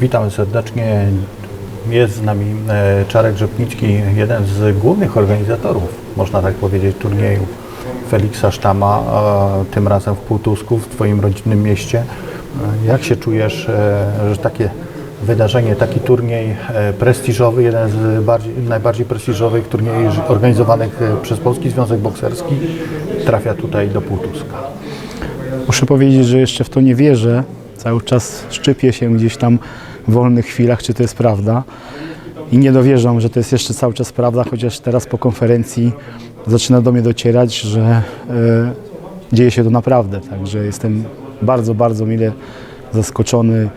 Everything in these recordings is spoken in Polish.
Witamy serdecznie. Jest z nami e, Czarek Rzepnicki, jeden z głównych organizatorów, można tak powiedzieć, turnieju Feliksa Sztama, tym razem w Półtusku, w Twoim rodzinnym mieście. E, Jak się czujesz, e, że takie wydarzenie, taki turniej prestiżowy, jeden z bardziej, najbardziej prestiżowych turniejów organizowanych przez Polski Związek Bokserski, trafia tutaj do Półtuska? Muszę powiedzieć, że jeszcze w to nie wierzę. Cały czas szczypię się gdzieś tam w wolnych chwilach, czy to jest prawda. I nie dowierzam, że to jest jeszcze cały czas prawda, chociaż teraz po konferencji zaczyna do mnie docierać, że e, dzieje się to naprawdę. Także jestem bardzo, bardzo mile zaskoczony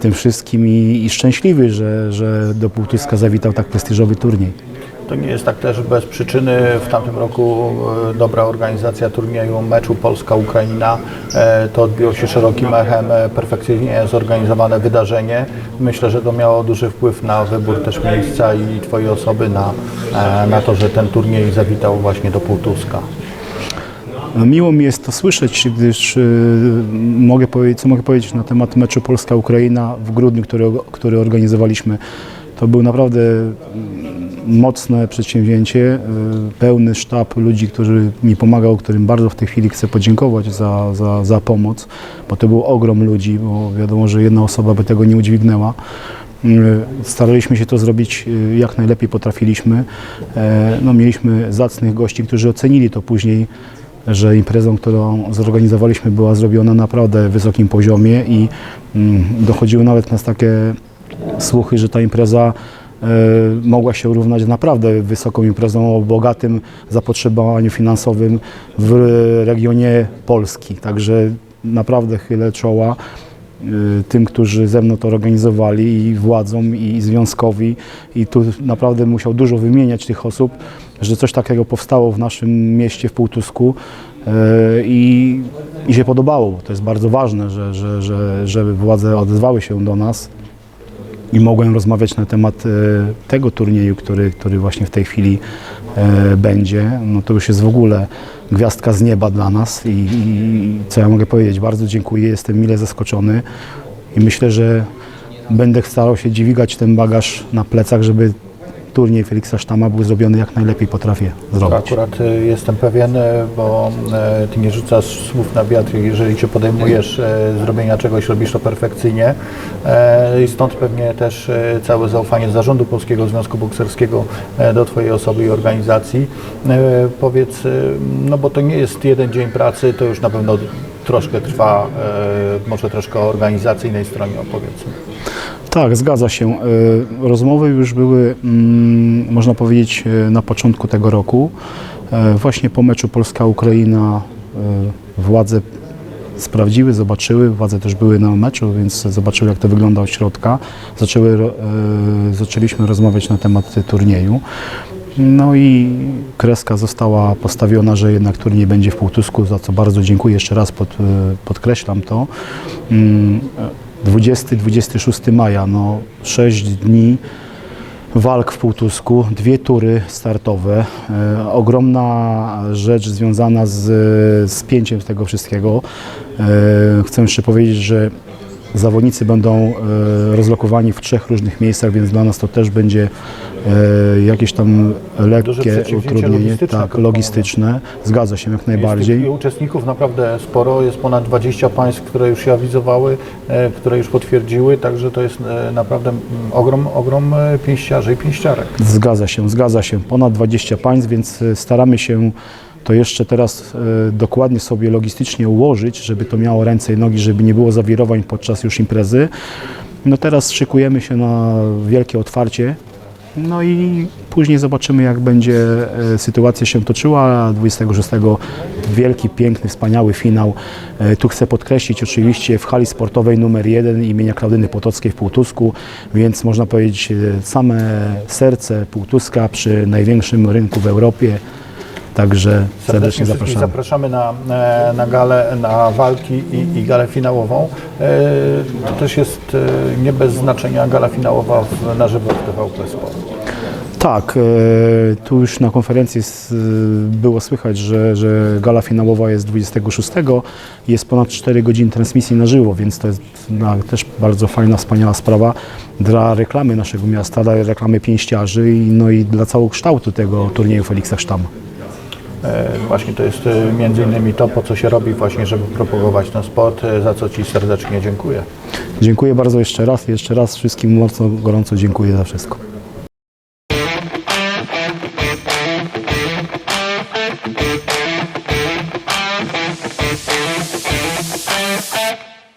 tym wszystkim i, i szczęśliwy, że, że do Półtuska zawitał tak prestiżowy turniej. To nie jest tak też bez przyczyny. W tamtym roku e, dobra organizacja turnieju meczu Polska-Ukraina. E, To odbiło się szerokim echem, e, perfekcyjnie zorganizowane wydarzenie. Myślę, że to miało duży wpływ na wybór też miejsca i Twojej osoby na, na to, że ten turniej zawitał właśnie do Półtuska. Miło mi jest to słyszeć, gdyż mogę powiedzieć, co mogę powiedzieć na temat meczu Polska-Ukraina w grudniu, który, który organizowaliśmy. To był naprawdę mocne przedsięwzięcie, y, pełny sztab ludzi, który mi pomagał, którym bardzo w tej chwili chcę podziękować za, za, za pomoc, bo to był ogrom ludzi, bo wiadomo, że jedna osoba by tego nie udźwignęła. Y, Staraliśmy się to zrobić y, jak najlepiej potrafiliśmy. E, No, mieliśmy zacnych gości, którzy ocenili to później, że imprezą, którą zorganizowaliśmy była zrobiona na naprawdę wysokim poziomie i mm, dochodziły nawet nas takie słuchy, że ta impreza e, mogła się równać naprawdę wysoką imprezą o bogatym zapotrzebowaniu finansowym w regionie Polski. Także naprawdę chylę czoła y, tym, którzy ze mną to organizowali i władzom i związkowi i tu naprawdę musiał dużo wymieniać tych osób, że coś takiego powstało w naszym mieście w Półtusku y, i, i się podobało. To jest bardzo ważne, że, że, że, że władze odezwały się do nas i mogłem rozmawiać na temat e, tego turnieju, który, który właśnie w tej chwili e, będzie. No to już jest w ogóle gwiazdka z nieba dla nas i, i co ja mogę powiedzieć, bardzo dziękuję, jestem mile zaskoczony i myślę, że będę starał się dźwigać ten bagaż na plecach, żeby turniej Feliksa Sztama był zrobiony jak najlepiej potrafię zrobić. Akurat e, jestem pewien, e, bo e, Ty nie rzucasz słów na wiatr, jeżeli Cię podejmujesz zrobienia czegoś, robisz to perfekcyjnie i stąd pewnie też całe zaufanie Zarządu Polskiego Związku Bokserskiego do Twojej osoby i organizacji. Powiedz, no bo to nie jest jeden dzień pracy, to już na pewno troszkę trwa, może troszkę o organizacyjnej stronie opowiedzmy. Tak, zgadza się. Y, Rozmowy już były, mm, można powiedzieć, y, na początku tego roku. Y, Właśnie po meczu Polska-Ukraina władze sprawdziły, zobaczyły, władze też były na meczu, więc zobaczyły jak to wygląda od środka. Zaczęły, zaczęliśmy rozmawiać na temat turnieju. No i kreska została postawiona, że jednak turniej będzie w Półtusku, za co bardzo dziękuję, jeszcze raz pod, podkreślam to. Mm, 20-26 maja, no 6 dni walk w Półtusku, dwie tury startowe, e, ogromna rzecz związana z, z pięciem tego wszystkiego. E, chcę jeszcze powiedzieć, że zawodnicy będą e, rozlokowani w trzech różnych miejscach, więc dla nas to też będzie e, jakieś tam lekkie utrudnienie, logistyczne tak, logistyczne, zgadza się jak Jest najbardziej. tych uczestników naprawdę sporo, jest ponad 20 państw, które już się awizowały, e, które już potwierdziły, także to jest naprawdę mm, ogrom, ogrom pięściarzy i pięściarek. Zgadza się, zgadza się. Ponad 20 państw, więc staramy się to jeszcze teraz e, dokładnie sobie logistycznie ułożyć, żeby to miało ręce i nogi, żeby nie było zawirowań podczas już imprezy. No teraz szykujemy się na wielkie otwarcie. No i później zobaczymy, jak będzie e, sytuacja się toczyła. 26 wielki, piękny, wspaniały finał. E, Tu chcę podkreślić oczywiście w hali sportowej numer 1 imienia Klaudyny Potockiej w Półtusku, więc można powiedzieć same serce Półtuska przy największym rynku w Europie. Także serdecznie wszystkich zapraszamy. zapraszamy na, e, na galę, na walki i, i galę finałową. E, To też jest e, nie bez znaczenia gala finałowa w, na żywo w TVP Sport. Tak, tu już na konferencji było słychać, że, że gala finałowa jest 26. Jest ponad 4 godziny transmisji na żywo, więc to jest też bardzo fajna, wspaniała sprawa dla reklamy naszego miasta, dla reklamy pięściarzy i, no i dla całokształtu tego turnieju Feliksa Sztama. E, Właśnie to jest e, między innymi to, po co się robi właśnie, żeby propagować ten sport, e, za co Ci serdecznie dziękuję. Dziękuję bardzo jeszcze raz. Jeszcze raz wszystkim mocno, gorąco dziękuję za wszystko.